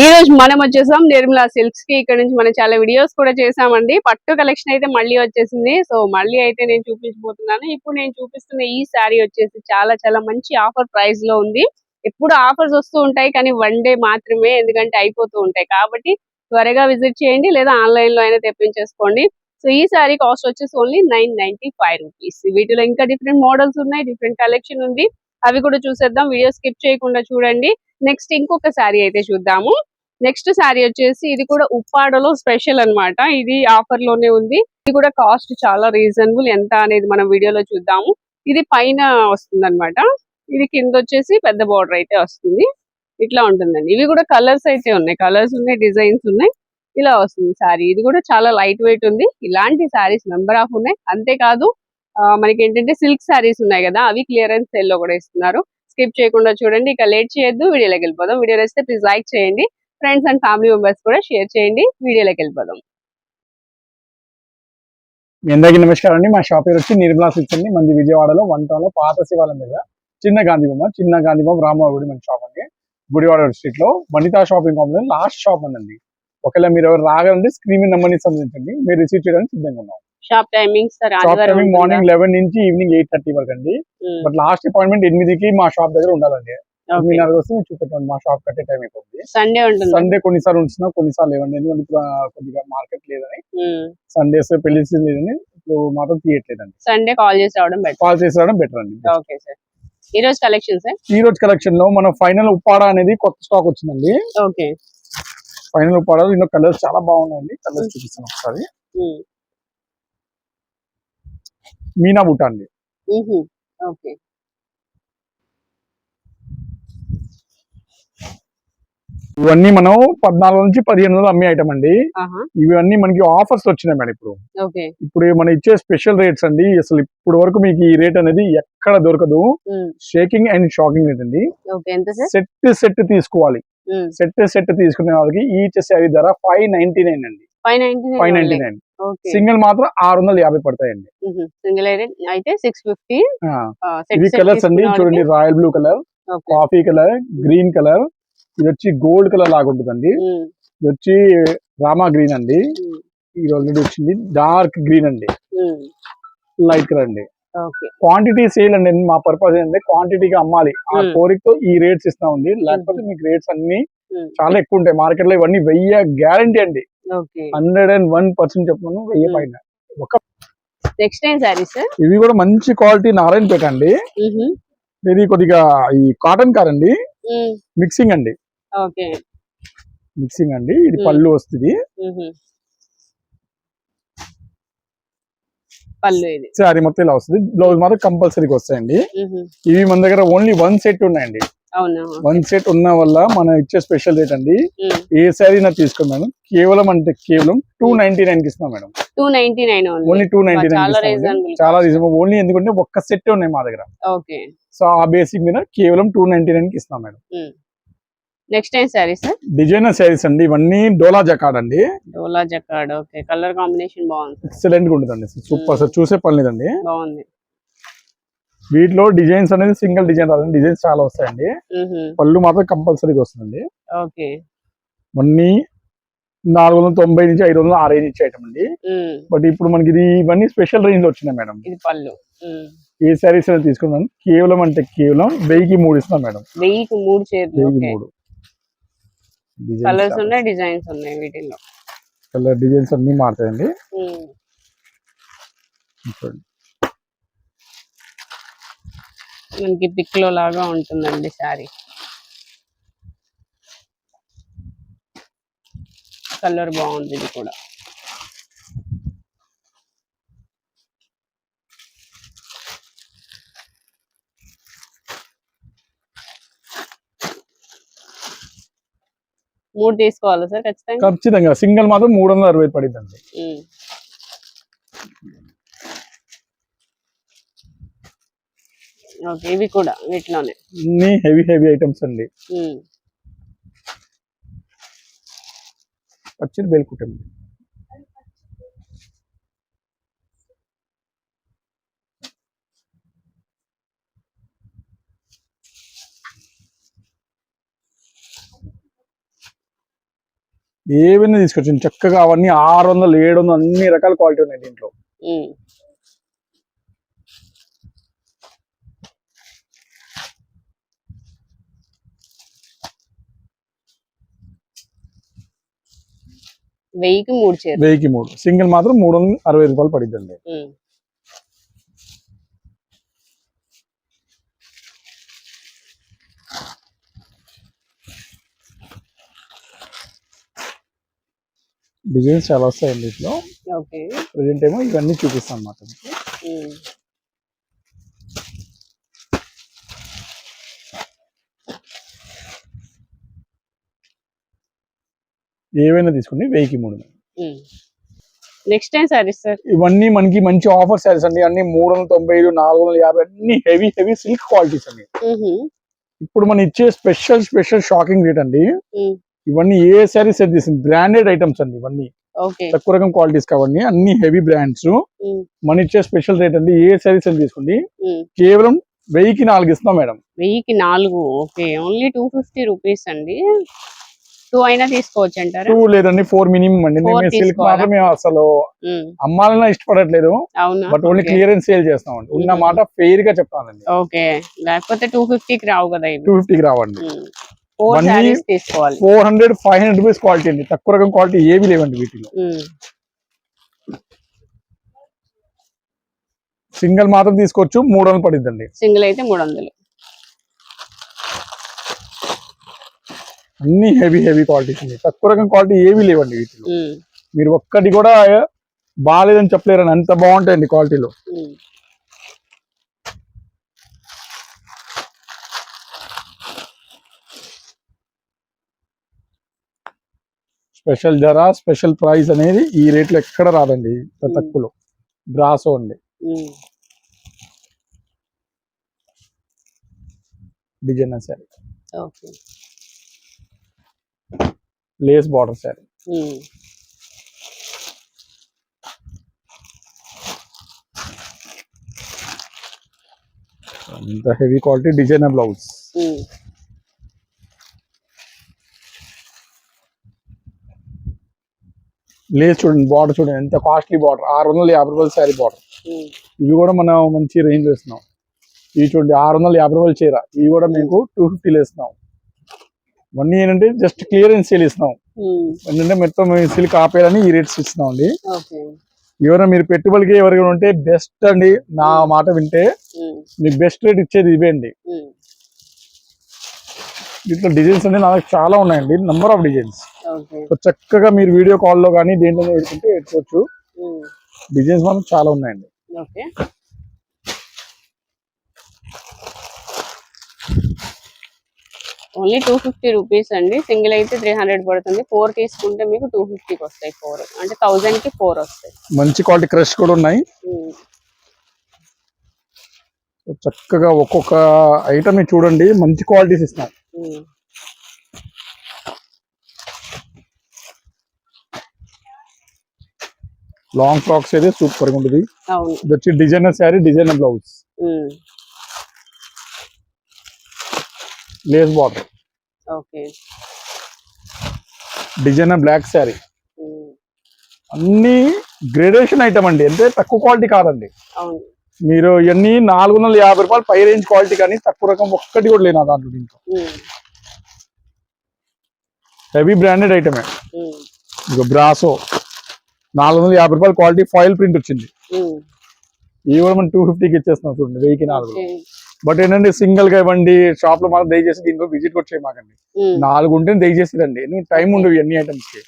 ఈ రోజు మనం వచ్చేసాం నిర్మలా సిల్క్స్కి. ఇక్కడ నుంచి మనం చాలా వీడియోస్ కూడా చేసామండి పట్టు కలెక్షన్ అయితే మళ్ళీ వచ్చేసింది. సో మళ్ళీ అయితే నేను చూపించబోతున్నాను. ఇప్పుడు నేను చూపిస్తున్న ఈ శారీ వచ్చేసి చాలా చాలా మంచి ఆఫర్ ప్రైస్లో ఉంది. ఎప్పుడు ఆఫర్స్ వస్తూ ఉంటాయి కానీ వన్ డే మాత్రమే ఎందుకంటే అయిపోతూ ఉంటాయి. కాబట్టి త్వరగా విజిట్ చేయండి లేదా ఆన్లైన్లో అయినా తెప్పించేసుకోండి. సో ఈ శారీ కాస్ట్ వచ్చేసి only nine ninety five rupees వీటిలో ఇంకా డిఫరెంట్ మోడల్స్ ఉన్నాయి డిఫరెంట్ కలెక్షన్ ఉంది. అవి కూడా చూసేద్దాం. వీడియో స్కిప్ చేయకుండా చూడండి. నెక్స్ట్ ఇంకొక శారీ అయితే చూద్దాము. నెక్స్ట్ శారీ వచ్చేసి ఇది కూడా ఉప్పాడలో స్పెషల్ అన్నమాట. ఇది ఆఫర్లోనే ఉంది. ఇది కూడా కాస్ట్ చాలా రీజనబుల్. ఎంత అనేది మనం వీడియోలో చూద్దాము. ఇది పైన వస్తుంది ఇది కింద వచ్చేసి పెద్ద బార్డర్ అయితే వస్తుంది. ఇట్లా ఉంటుందండి. ఇవి కూడా కలర్స్ అయితే ఉన్నాయి. కలర్స్ ఉన్నాయి డిజైన్స్ ఉన్నాయి. ఇలా వస్తుంది శారీ. ఇది కూడా చాలా లైట్ వెయిట్ ఉంది. ఇలాంటి శారీస్ నెంబర్ ఆఫ్ ఉన్నాయి. అంతేకాదు ఆ, మనకి ఏంటంటే సిల్క్ శారీస్ ఉన్నాయి కదా అవి క్లియరెన్స్ సేల్లో కూడా ఇస్తున్నారు. స్కిప్ చేయకుండా చూడండి. ఇక లేట్ చేయొద్దు. వీడియోలోకి వెళ్ళిపోదాం. వీడియో నచ్చితే ప్లీజ్ లైక్ చేయండి. ఫ్రెండ్స్ అండ్ ఫ్యామిలీ మెంబర్స్ కూడా షేర్ చేయండి. వీడియోలోకి వెళ్ళిపోదాం. మీ అందరికీ నమస్కారం అండి. మా షాప్ పేరు వచ్చి నిర్మలా సిల్క్స్ అండి. మంది విజయవాడలో వన్ టౌన్లో పాత శివాలయం దగ్గర. చిన్న గాంధీ బొమ్మ చిన్న గాంధీ బొమ్మ రామవారి గుడి మన షాప్ అండి. గుడివాడ స్ట్రీట్లో Vanitha shopping complex last shop ఉందండి. ఒకవేళ మీరు ఎవరు రాగలంటే స్క్రీన్ నెంబర్ని సంబంధించండి మీరు రిసీవ్ చేయడానికి సిద్ధంగా ఉన్నాం. Shop timings shop timing morning eleven నుంచి ఈవినింగ్ ఎయిట్ థర్టీ వరకు అండి. బట్ లాస్ట్ అపాయింట్మెంట్ ఎనిమిదికి మా షాప్ దగ్గర ఉండాలండి. వస్తే చూపెట్టండి మా షాప్ కట్టే టైం అయిపోతుంది సండే ఉంటుంది. సండే కొన్నిసార్లు ఉంచినా కొన్నిసార్లు లేవండి. ఎందుకంటే కొద్దిగా మార్కెట్ లేదని. సండేస్ పెళ్ళి సీజన్ లేదని ఇప్పుడు మాత్రం తీయట్లేదండి. సండే కాల్ చేసి రావడం బెటర్. కాల్ చేసి రావడం బెటర్ అండి. Okay sir. ఈ రోజు కలెక్షన్ సార్ ఈ రోజు కలెక్షన్లో మన ఫైనల్ ఉప్పాడ అనేది కొత్త స్టాక్ వచ్చిందండి. ఓకే. ఫైనల్ ఉప్పాడ ఇందులో కలర్స్ చాలా బాగున్నాయండి. కలర్స్ చూపిస్తాను ఒకసారి. మీనా బుట్ట అండి ఓకే. ఇవన్నీ మనం పద్నాలుగు నుంచి పదిహేను వందలు అమ్మే ఐటమ్ అండి. ఇవన్నీ మనకి ఆఫర్స్ వచ్చినాయి మేడం ఇప్పుడు. ఇప్పుడు మనం ఇచ్చే స్పెషల్ రేట్స్ అండి అసలు ఇప్పుడు వరకు మీకు ఈ రేట్ అనేది ఎక్కడ దొరకదు. Shaking and. షాకింగ్ రేట్ అండి సెట్ సెట్ తీసుకోవాలి. సెట్ సెట్ తీసుకునే వాళ్ళకి ఈచ్ శారీ ధర ఫైవ్ నైన్టీ నైన్ అండి. ఫైవ్ నైన్టీ నైన్ సింగిల్ మాత్రం ఆరు వందల యాభై పడతాయండి. సింగిల్ అయితే సిక్స్ ఫిఫ్టీ ఇవి కలర్స్ అండి. చూడండి royal blue colour coffee colour green colour. ఇది వచ్చి గోల్డ్ కలర్ లాగా ఉంటుందండి. ఇది వచ్చి రామా గ్రీన్ అండి. ఇది ఆల్రెడీ వచ్చింది. డార్క్ గ్రీన్ అండి. లైట్ కలర్ అండి. క్వాంటిటీ సేల్ అండి. మా పర్పస్ ఏంటంటే క్వాంటిటీగా అమ్మాలి. ఆ. కోరికతో ఈ రేట్స్ ఇస్తా ఉంది లేకపోతే మీకు రేట్స్ అన్ని. చాలా ఎక్కువ ఉంటాయి. మార్కెట్లో ఇవన్నీ వెయ్యి గ్యారంటీ అండి. హండ్రెడ్ అండ్ వన్ పర్సెంట్ చెప్తున్నాను వెయ్యి. పైన. నెక్స్ట్ టైం సారీ సార్ ఇవి కూడా మంచి క్వాలిటీ నారాయణపేట అండి ఇది కొద్దిగా ఈ కాటన్ కార్ అండి. మిక్సింగ్ అండి. మిక్సింగ్ అండి. ఇది. పళ్ళు వస్తుంది. పళ్ళు ఇది. సారీ మొత్తం ఇలా వస్తుంది. బ్లౌజ్ మాత్రం కంపల్సరీగా వస్తాయండి. ఇవి మన దగ్గర ఓన్లీ వన్ సెట్ ఉన్నాయండి. వన్ సెట్ ఉన్న వల్ల మనం ఇచ్చే స్పెషల్ రేట్ అండి. ఏ శారీ నా తీసుకోండి మేడం. కేవలం అంటే కేవలం టూ నైన్టీ నైన్కి ఇస్తున్నాం madam. Two ninety nine only two ninety nine చాలా. రీజనబుల్ ఓన్లీ ఎందుకంటే ఒక్క సెట్ ఉన్నాయి మా దగ్గర. ఓకే సో ఆ బేసిక్ మీద కేవలం టూ నైన్టీ నైన్కి ఇస్తున్నాం madam. Next time sorry sir designer saris అండి. ఇవన్నీ డోలా జకాడ్ అండి. Dola jacquard. Okay colour combination బాగుంది ఎక్సలెంట్గా ఉంటుందండి. సూపర్ సార్ చూసే పని లేదండి. బాగుంది. వీటిలో డిజైన్స్ అనేది సింగిల్ డిజైన్ రాదండి. డిజైన్స్ చాలా వస్తాయండి. పళ్ళు మాత్రం కంపల్సరీగా వస్తుందండి. ఓకే. ఇవన్నీ నాలుగు వందల తొంభై నుంచి ఐదు వందల ఆ రేంజ్ ఇచ్చే ఐటమ్ అండి. బట్ ఇప్పుడు మనకి ఇది ఇవన్నీ స్పెషల్ రేంజ్లో వచ్చినాయి మేడం. ఇది పళ్ళు. ఏ శారీస్ అయినా తీసుకున్నాం కేవలం అంటే కేవలం వెయ్యికి మూడు ఇస్తున్నాం మేడం. వెయ్యికి మూడు వెయ్యికి మూడు. కలర్స్ ఉన్నాయి డిజైన్స్ ఉన్నాయి వీటిల్లో. కలర్ డిజైన్స్ అన్ని మారుతాయండి. చూడండి. మనకి పిక్లో లాగా ఉంటుందండి శారీ. కలర్ బాగుంది ఇది కూడా. మూడు తీసుకోవాలా సార్ ఖచ్చితంగా? ఖచ్చితంగా. సింగిల్ మాత్రం మూడు వందల అరవై పడిందండి. ఓకే ఇవి కూడా వీటిలోనే. అన్ని హెవీ హెవీ ఐటమ్స్ అండి. పచ్చిది బేల్కుట్టండి ఏవైనా తీసుకొచ్చింది చక్కగా అవన్నీ ఆరు వందలు ఏడు వందలు అన్ని రకాల క్వాలిటీ ఉన్నాయి దీంట్లో. వెయ్యికి మూడు చీర వెయ్యికి మూడు. సింగిల్ మాత్రం మూడు వందల అరవై రూపాయలు పడిద్దండి. డిజైన్స్ చాలా వస్తాయండి ఓకే. ప్రజెంట్ ఏమో ఇవన్నీ చూపిస్తాను అన్నమాట. ఏవైనా తీసుకుని వెయ్యికి మూడు. నెక్స్ట్ టైం సారీస్ సార్ ఇవన్నీ మనకి మంచి ఆఫర్ శారీస్ అండి. అన్ని మూడు వందల తొంభై ఐదు నాలుగు వందల యాభై అన్ని హెవీ హెవీ సిల్క్ క్వాలిటీస్ అండి. ఇప్పుడు మనం ఇచ్చే స్పెషల్ స్పెషల్ షాకింగ్ రేట్ అండి. ఇవన్నీ ఏ శారీస్ సెట్ చేసింది బ్రాండెడ్ ఐటమ్స్ అండి ఇవన్నీ. తక్కువ రకం క్వాలిటీస్ కావండి. అన్ని హెవీ బ్రాండ్స్. మన ఇచ్చే స్పెషల్ రేట్ అండి. ఏ శారీస్ సెట్ తీసుకోండి. కేవలం వెయ్యికి నాలుగు ఇస్తున్నాం మేడం. వెయ్యికి నాలుగు. Okay only two fifty rupees అండి. టూ అయినా తీసుకోవచ్చు అంటారా? టూ లేదండి ఫోర్ మినిమం అండి. మేము సిల్క్ తీసుకోవాలా? మాత్రం మేము అసలు. అమ్మాలన్నా ఇష్టపడట్లేదు బట్ ఓన్లీ. క్లియరెన్స్ సేల్ చేస్తామండి. ఉన్న Mhm. మాట ఫెయిర్గా చెప్తానండి. ఓకే లేకపోతే టూ ఫిఫ్టీకి రావు కదా టూ ఫిఫ్టీకి రావండి. Four hundred five hundred rupees quality అండి. తక్కువ రకం క్వాలిటీ ఏవి లేవండి వీటిలో. సింగిల్ మాత్రం తీసుకోవచ్చు మూడు వందలు పడిద్దండి. సింగిల్ అయితే మూడు వందలు. అన్ని హెవీ హెవీ క్వాలిటీస్ అండి తక్కువ రకం క్వాలిటీ ఏవి లేవండి వీటిలో. మీరు ఒక్కటి కూడా బాగాలేదని చెప్పలేరని అంత బాగుంటాయండి క్వాలిటీలో. స్పెషల్ ధర స్పెషల్ ప్రైస్ అనేది ఈ రేట్లో ఎక్కడ రాదండి. తక్కువలో బ్రాసో అండి ఉమ్. Designer sari okay lace border sari. అంత heavy quality designer blouse. Lace చూడండి బార్డర్ చూడండి ఎంత కాస్ట్లీ బార్డర్. ఆరు వందల యాభై రూపాయల శారీ బార్డర్. ఇవి కూడా మనం మంచి రేంజ్ ఇస్తున్నాం ఇవి చూడండి ఆరు వందల యాభై రూపాయల చీర. ఇవి కూడా మీకు టూ ఫిఫ్టీలో ఇస్తున్నాం ఇవన్నీ ఏంటంటే జస్ట్ క్లియరెన్స్ సేల్ ఇస్తున్నాం. ఏంటంటే మొత్తం సిల్క్ ఆపేయాలని ఈ రేట్స్ ఇస్తున్నాం అండి ఎవరైనా మీరు పెట్టుబడికి ఎవరికైనా ఉంటే బెస్ట్ అండి. నా మాట వింటే. మీకు బెస్ట్ రేట్ ఇచ్చేది ఇవే అండి. దీంట్లో డిజైన్స్ అనేది నా దగ్గర చాలా ఉన్నాయండి. నంబర్ ఆఫ్ డిజైన్స్ చక్కగా మీరు వీడియో కాల్లో కానీ దేంట్లో ఎడుకుంటే ఎట్టుకోవచ్చు ఉమ్. డిజైన్స్ మాత్రం చాలా ఉన్నాయండి. ఓన్లీ టూ ఫిఫ్టీ రూపీస్ అండి. సింగిల్ అయితే త్రీ హండ్రెడ్ పడుతుంది. ఫోర్ తీసుకుంటే మీకు టూ ఫిఫ్టీకి వస్తాయి ఫోర్. అంటే థౌజండ్కి ఫోర్ వస్తాయి. మంచి క్వాలిటీ క్రష్ కూడా ఉన్నాయి. చక్కగా ఒక్కొక్క ఐటమ్ చూడండి. మంచి క్వాలిటీస్ ఇస్తున్నాం ఉమ్. లాంగ్ ఫ్రాక్స్ అయితే సూపర్గా ఉంటుంది. ఇది వచ్చి designer sari designer blouse. Lace border okay designer black sari. అన్ని గ్రేడేషన్ ఐటమ్ అండి అంటే తక్కువ క్వాలిటీ కాదండి మీరు ఇవన్నీ నాలుగు వందల యాభై రూపాయలు పై రేంజ్ క్వాలిటీ కానీ తక్కువ రకం ఒక్కటి కూడా లేనా దాంట్లో దీంట్లో. హెవీ బ్రాండెడ్ ఐటమే. ఇక బ్రాసో నాలుగు వందల యాభై రూపాయల క్వాలిటీ ఫాయిల్ ప్రింట్ వచ్చింది. ఇవి కూడా మనం టూ ఫిఫ్టీకి ఇచ్చేస్తున్నాం చూడండి వెయ్యికి నాలుగు. బట్ ఏంటంటే సింగిల్గా ఇవ్వండి షాప్లో మాత్రం దయచేసి దీంట్లో విజిట్ వచ్చే మాకండి ఉమ్. నాలుగు ఉంటే దయచేసి రండి ఎందుకంటే టైం ఉండవు అన్ని ఐటమ్స్కి.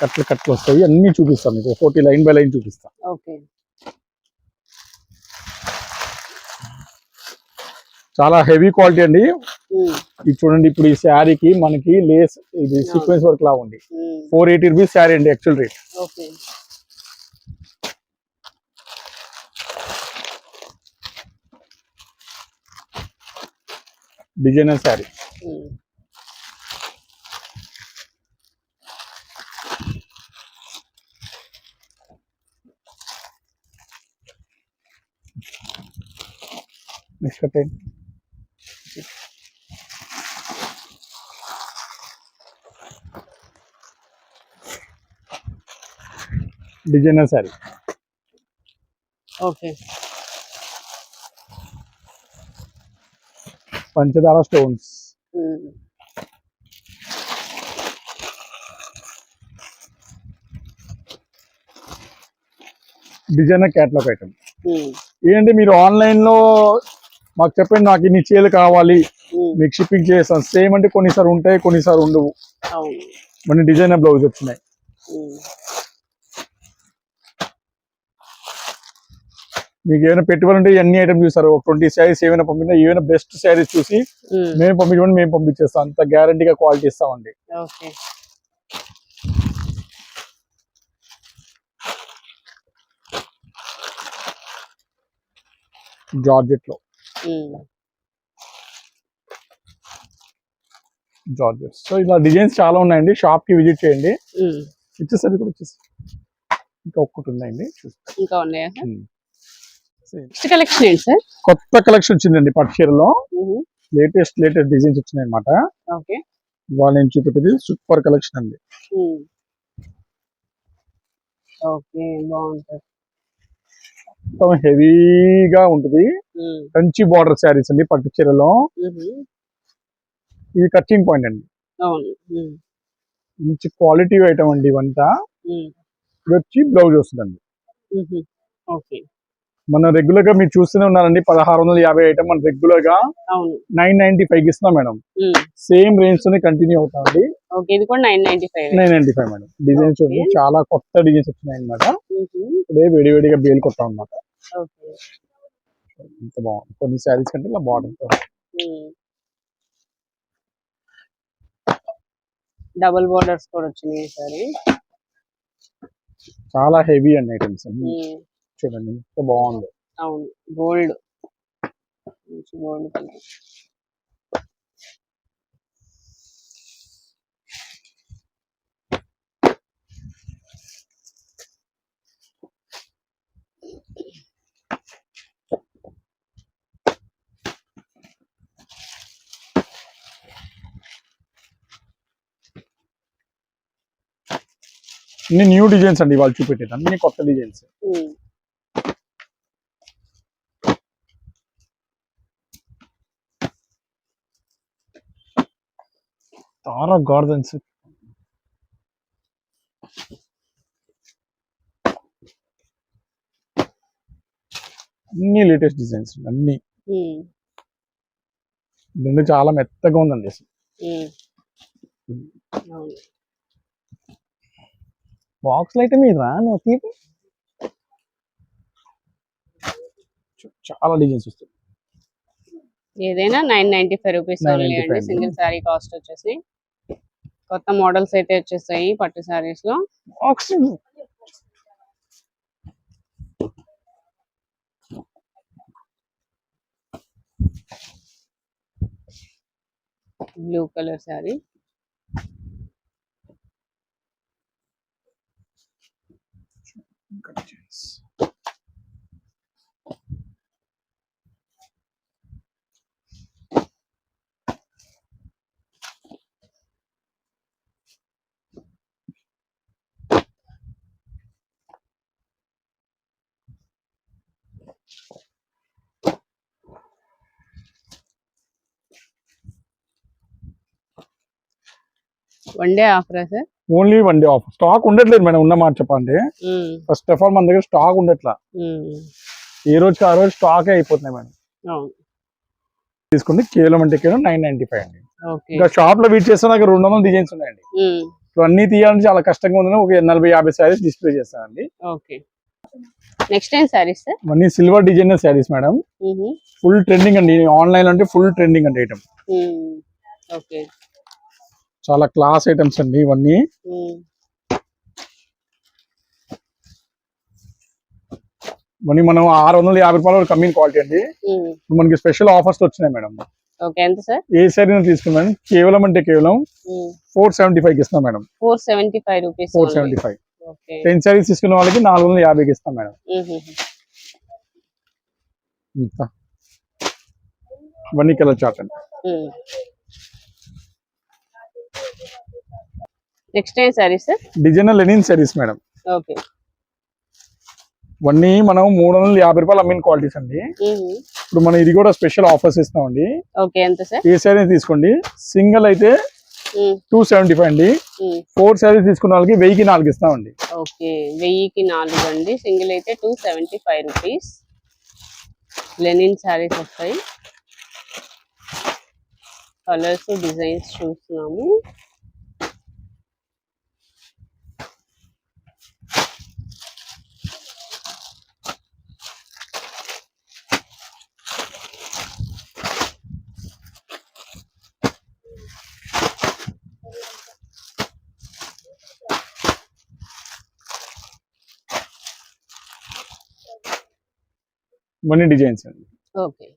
కట్లు కట్లు వస్తాయి అన్ని చూపిస్తాం మీకు. ఫోర్టీ లైన్ బై లైన్ చూపిస్తాం. చాలా హెవీ క్వాలిటీ అండి. ఇది చూడండి ఇప్పుడు ఈ శారీకి మనకి లేస్ ఇది సీక్వెన్స్ వర్క్ లా ఉంది. ఫోర్ ఎయిటీ రూపీస్ శారీ అండి actual rate designer sari. Next పెట్టండి డిజైనర్ సారీ. ఓకే. పంచదార స్టోన్స్. Designer catalogue item. ఏంటి మీరు ఆన్లైన్లో మాకు చెప్పండి నాకు ఇన్ని చీరలు కావాలి. మీకు షిప్పింగ్ చేస్తాం సేమ్ అంటే కొన్నిసార్లు ఉంటాయి కొన్నిసార్లు ఉండవు. మన డిజైనర్ బ్లౌజ్ వచ్చినాయి. మీకు ఏమైనా పెట్టుబడి ఉంటే ఎన్ని ఐటమ్ చూస్తారు. ఒక ట్వంటీ శారీస్ ఏమైనా పంపించినా ఏమైనా బెస్ట్ శారీస్ చూసి. మేము పంపించమని మేము పంపించేస్తాం. అంత గ్యారంటీగా క్వాలిటీ ఇస్తామండి. ఓకే. సో ఇలా డిజైన్స్ చాలా ఉన్నాయండి. షాప్కి విజిట్ చేయండి. ఉమ్. ఇచ్చేసరికి కూడా వచ్చేసి ఇంకా ఒక్కటి ఉందండి. చూస్తాం. ఇంకా ఉన్నాయా. నెక్స్ట్ కలెక్షన్ ఏంటి సార్? కొత్త కలెక్షన్ వచ్చిందండి పట్టు చీరలో. లేటెస్ట్ లేటెస్ట్ డిజైన్స్ వచ్చినాయి అనమాట ఇవాళ నేను చూపెట్టేది సూపర్ కలెక్షన్ అండి. ఓకే బాగుంటుంది మొత్తం హెవీగా ఉంటుంది. కంచి బార్డర్ శారీస్ అండి పట్టు చీరలో. ఇది కచ్చింగ్ పాయింట్ అండి. మంచి క్వాలిటీ ఐటమ్ అండి ఇవంతా. ఇది వచ్చి బ్లౌజ్ వస్తుందండి. మనం రెగ్యులర్గా మీరు చూస్తూనే ఉన్నారండి పదహారు వందల యాభై ఐటమ్ మనం రెగ్యులర్గా నైన్ నైన్టీ ఫైవ్ ఇస్తున్నాం మేడం. సేమ్ రేంజ్ తోనే continue అవుతామండి nine ninety five. Madam. Designs Okay. చాలా కొత్త డిజైన్స్ వచ్చినాయి అనమాట ఇప్పుడే వేడి వేడిగా బేల్ కొట్టాం అనమాట ఇంత బాగుంది కొన్ని శారీస్ కంటే ఇలా బాగుంటుంది. డబుల్ బోర్డర్స్ కూడా వచ్చినాయి సరే. చాలా హెవీ అండి ఐటమ్స్ చూడండి ఎంత బాగుంది. అవును. గోల్డ్. మంచి గోల్డ్ కలర్ అన్ని న్యూ డిజైన్స్ అండి వాళ్ళు చూపెట్టేది. అన్ని కొత్త డిజైన్స్ చాలా గార్డెన్స్ అన్ని లేటెస్ట్ డిజైన్స్ అన్ని. రెండు చాలా మెత్తగా ఉందండి అసలు. బాక్స్ అయితే మీరు రా నువ్వు తీపి. చాలా డిజైన్స్ వస్తాయి. ఏదైనా నైన్ నైన్టీ ఫైవ్ రూపీస్ 995 అండి. సింగిల్ శారీ కాస్ట్ వచ్చేసి. కొత్త మోడల్స్ అయితే వచ్చేసాయి పట్టు శారీస్లో. Box blue colour sari one day ఆఫరా sir only one day off. Stock ఉండట్లేదు మేడం ఉన్న మాట చెప్పండి ఫస్ట్ ఆఫ్ ఆల్ మన దగ్గర స్టాక్ ఉండట్లా. ఏ రోజుకి ఆ రోజు స్టాక్ అయిపోతున్నాయి మేడం. తీసుకోండి కేవలం అంటే కేవలం నైన్ నైన్టీ ఫైవ్ అండి. ఇంకా షాప్లో వీట్ చేస్తే నాకు రెండు వందల డిజైన్స్ ఉన్నాయండి. అన్ని తీయాలంటే చాలా కష్టంగా ఉందని ఒక నలభై యాభై శారీస్ డిస్ప్లే చేస్తానండి. నెక్స్ట్ టైం శారీస్ ఇవన్నీ silver designer saris madam. Full trending అండి. ఆన్లైన్ అంటే ఫుల్ ట్రెండింగ్ అండి ఐటమ్. చాలా క్లాస్ ఐటమ్స్ అండి ఇవన్నీ. ఇవన్నీ మనం ఆరు వందల యాభై రూపాయల కమ్మిన క్వాలిటీ అండి. మనకి స్పెషల్ ఆఫర్స్ వచ్చినాయి మేడం. సార్? ఏ శారీ తీసుకున్నాను కేవలం అంటే కేవలం ఫోర్ సెవెంటీ ఫైవ్ ఇస్తాం madam. Four seventy five rupees four seventy five. Ten saris తీసుకున్న వాళ్ళకి నాలుగు వందల యాభైకి ఇస్తాం మేడం. ఇవన్నీ కలర్ చార్ట్ అండి. నెక్స్ట్ ఏం saris designer linen saris madam okay ఇవన్నీ మనం మూడు వందల యాభై రూపాయలు అమ్మిన క్వాలిటీస్ అండి. ఇప్పుడు మనం ఇది కూడా స్పెషల్ ఆఫర్స్ ఇస్తామండి. ఓకే ఎంత సార్ ఏ శారీ తీసుకోండి. సింగిల్ అయితే టూ సెవెంటీ ఫైవ్ అండి. ఫోర్ శారీస్ తీసుకున్న వాళ్ళకి వెయ్యికి నాలుగు ఇస్తామండి. ఓకే వెయ్యికి నాలుగు అండి. సింగిల్ అయితే two seventy five rupees linen saris వస్తాయి. కలర్స్ డిజైన్స్ చూస్తున్నాము. మనీ డిజైన్స్ అండి. ఓకే.